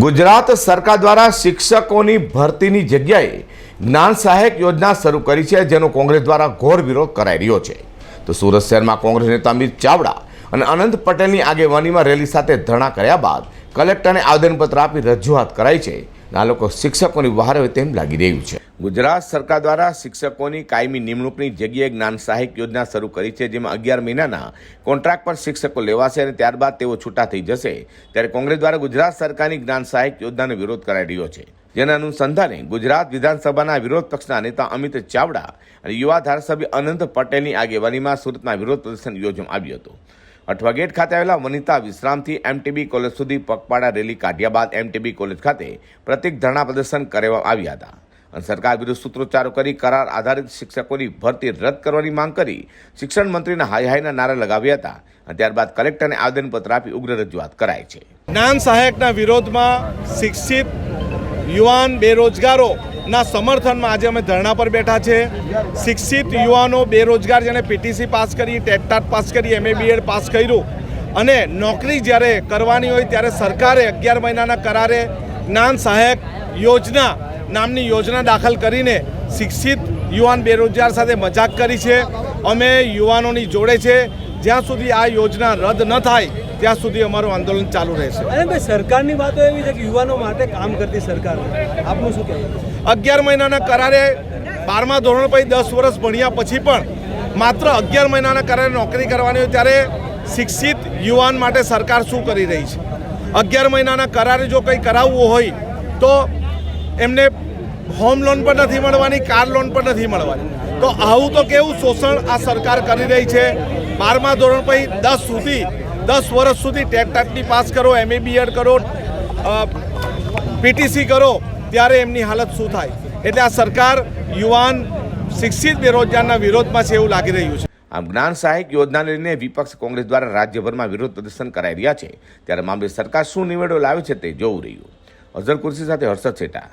ગુજરાત સરકાર દ્વારા શિક્ષકોની ભરતીની જગ્યાએ જ્ઞાન સહાયક યોજના શરૂ કરી છે, જેનો કોંગ્રેસ દ્વારા ઘોર વિરોધ કરાઈ રહ્યો છે. તો સુરત શહેરમાં કોંગ્રેસ નેતા અમિત ચાવડા અને અનંત પટેલની આગેવાનીમાં રેલી સાથે ધરણા કર્યા બાદ કલેક્ટરને આવેદનપત્ર આપી રજૂઆત કરાઈ છે. આ લોકો શિક્ષકોની બહાર હોય તેમ લાગી રહ્યું છે. ગુજરાત સરકાર દ્વારા શિક્ષકોની કાયમી નિમણૂકની જગ્યાએ જ્ઞાન સહાયક યોજના શરૂ કરી છે, જેમાં અગિયાર મહિનાના કોન્ટ્રાક્ટ પર શિક્ષકો લેવાશે અને ત્યારબાદ તેઓ છૂટા થઈ જશે. ત્યારે કોંગ્રેસ દ્વારા ગુજરાત સરકારની જ્ઞાન સહાયક યોજનાનો વિરોધ કરાઈ રહ્યો છે. જેના અનુસંધાને ગુજરાત વિધાનસભાના વિરોધ પક્ષના નેતા અમિત ચાવડા અને યુવા ધારાસભ્ય અનંત પટેલની આગેવાનીમાં સુરતમાં વિરોધ પ્રદર્શન યોજવામાં આવ્યું હતું. અઠવા ગેટ ખાતે આવેલા વનિતા વિશ્રામથી એમટીબી કોલેજ સુધી પગપાળા રેલી કાઢ્યા બાદ એમટીબી કોલેજ ખાતે પ્રતિક ધરણા પ્રદર્શન કરવામાં આવ્યા હતા. અને સરકાર વિરુદ્ધ સૂત્રોચ્ચારો કરી કરાર આધારિત શિક્ષકોની ભરતી રદ કરવાની માંગ કરી શિક્ષણ મંત્રીના હાય હાયના નારા લગાવ્યા હતા અને ત્યારબાદ કલેક્ટરને આવેદનપત્ર આપી ઉગ્ર રજૂઆત કરાઈ છે. જ્ઞાન સહાયકના વિરોધમાં શિક્ષિત યુવાન બેરોજગારોના સમર્થનમાં આજે અમે ધરણા પર બેઠા છે. શિક્ષિત યુવાનો બેરોજગાર જેણે પીટીસી પાસ કરી ટેટટાટ પાસ કરી એમએ પાસ કર્યું અને નોકરી જ્યારે કરવાની હોય ત્યારે સરકારે અગિયાર મહિનાના કરારે જ્ઞાન સહાયક યોજના નામની યોજના દાખલ કરીને શિક્ષિત યુવાન બેરોજગાર સાથે મજાક કરી છે. અમે યુવાનોની જોડે છે. જ્યાં સુધી આ યોજના રદ ન થાય ત્યાં સુધી અમારું આંદોલન ચાલુ રહેશે. અને ભાઈ સરકારની વાતો એવી છે કે યુવાનો માટે કામ કરતી સરકાર. આપનું શું કહેવું? અગિયાર મહિનાના કરારે બારમા ધોરણ પછી દસ વર્ષ ભણ્યા પછી પણ માત્ર અગિયાર મહિનાના કરારે નોકરી કરવાની હોય ત્યારે શિક્ષિત યુવાન માટે સરકાર શું કરી રહી છે? અગિયાર મહિનાના કરારે જો કંઈ કરાવવું હોય તો એમને હોમ લોન પણ નથી મળવાની કાર લોન પણ નથી મળવાની. તો આવું તો કેવું શોષણ આ સરકાર કરી રહી છે? બારમા ધોરણ પછી દસ સુધી દસ વર્ષ સુધી ટેટટાટની પાસ કરો એમએ બીએડ કરો પીટીસી કરો, ત્યારે એમની હાલત શું થાય? એટલે આ સરકાર યુવાન, શિક્ષિત બેરોજગારના વિરોધમાં છે એવું લાગી રહ્યું છે. આમ જ્ઞાન સહાયક યોજનાને લઈને વિપક્ષ કોંગ્રેસ દ્વારા રાજ્યભરમાં વિરોધ પ્રદર્શન કરાઈ રહ્યા છે. ત્યારે મામલે સરકાર શું નિવેડો લાવે છે તે જોવું રહ્યું. અઝર કુર્સી સાથે હર્ષદ શેઠા